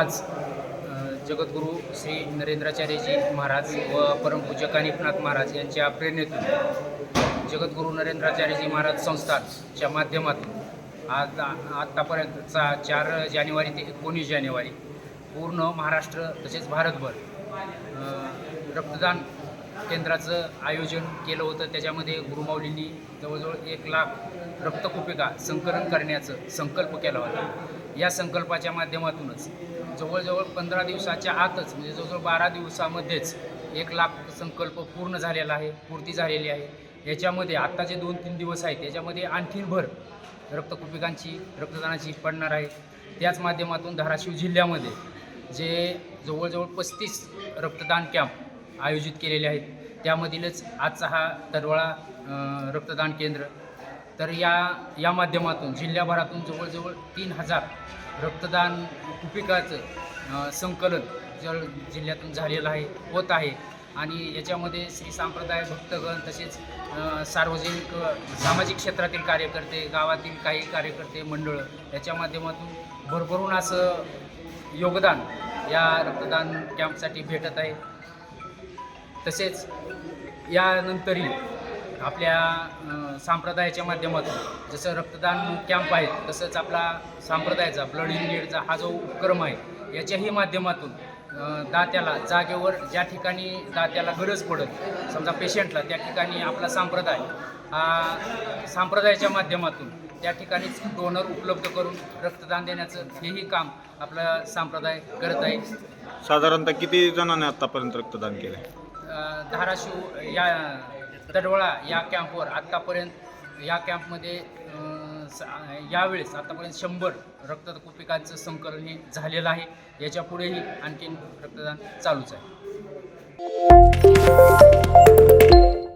आज जगद्गुरू श्री नरेंद्राचार्यजी महाराज व परमपूज्य कानिफनाथ महाराज यांच्या प्रेरणेतून जगद्गुरू नरेंद्राचार्यजी महाराज संस्थानच्या माध्यमातून आज आत्तापर्यंतचा चार जानेवारी ते एकोणीस जानेवारी पूर्ण महाराष्ट्र तसेच भारतभर रक्तदान केंद्राचं आयोजन केलं होतं. त्याच्यामध्ये गुरुमाऊलींनी जवळजवळ एक लाख रक्तकुपिका संकलन करण्याचं संकल्प केला होता. या संकल्पाच्या माध्यमातूनच जवळजवळ पंधरा दिवसाच्या आतच म्हणजे जवळजवळ बारा दिवसामध्येच एक लाख संकल्प पूर्ण झालेला आहे पूर्ती झालेली आहे. याच्यामध्ये आत्ता जे दोन तीन दिवस आहेत त्याच्यामध्ये आणखीन भर रक्तकुपिकांची रक्तदानाची पडणार आहे. त्याच माध्यमातून धाराशिव जिल्ह्यामध्ये जे जवळजवळ पस्तीस रक्तदान कॅम्प आयोजित केलेले आहेत. त्यामधीलच आजचा हा तरवळा रक्तदान केंद्र. तर या या माध्यमातून जिल्ह्याभरातून जवळजवळ तीन हजार रक्तदान कुपिकाचं संकलन जळ जिल्ह्यातून झालेलं आहे होत आहे. आणि याच्यामध्ये श्री सांप्रदाय भक्तगण तसेच सार्वजनिक सामाजिक क्षेत्रातील कार्यकर्ते गावातील काही कार्यकर्ते मंडळं याच्या माध्यमातून भरभरून असं योगदान या रक्तदान कॅम्पसाठी भेटत आहे. तसेच यानंतरही आपल्या संप्रदायाच्या माध्यमातून जसं रक्तदान कॅम्प आहे तसंच आपला संप्रदायाचा ब्लड युनिटचा हा जो उपक्रम आहे याच्याही माध्यमातून दात्याला जागेवर ज्या ठिकाणी दात्याला गरज पडत समजा पेशंटला त्या ठिकाणी आपला संप्रदाय हा संप्रदायाच्या माध्यमातून त्या ठिकाणीच डोनर उपलब्ध करून रक्तदान देण्याचं हेही काम आपला संप्रदाय करत आहे. साधारणतः किती जणांनी आतापर्यंत रक्तदान केलं धाराशिव या दडवळा या कॅम्पवर आत्तापर्यंत या कॅम्पमध्ये यावेळेस आत्तापर्यंत शंभर रक्तकुपिकांचं संकलन हे झालेलं आहे. याच्यापुढेही आणखीन रक्तदान चालूच आहे.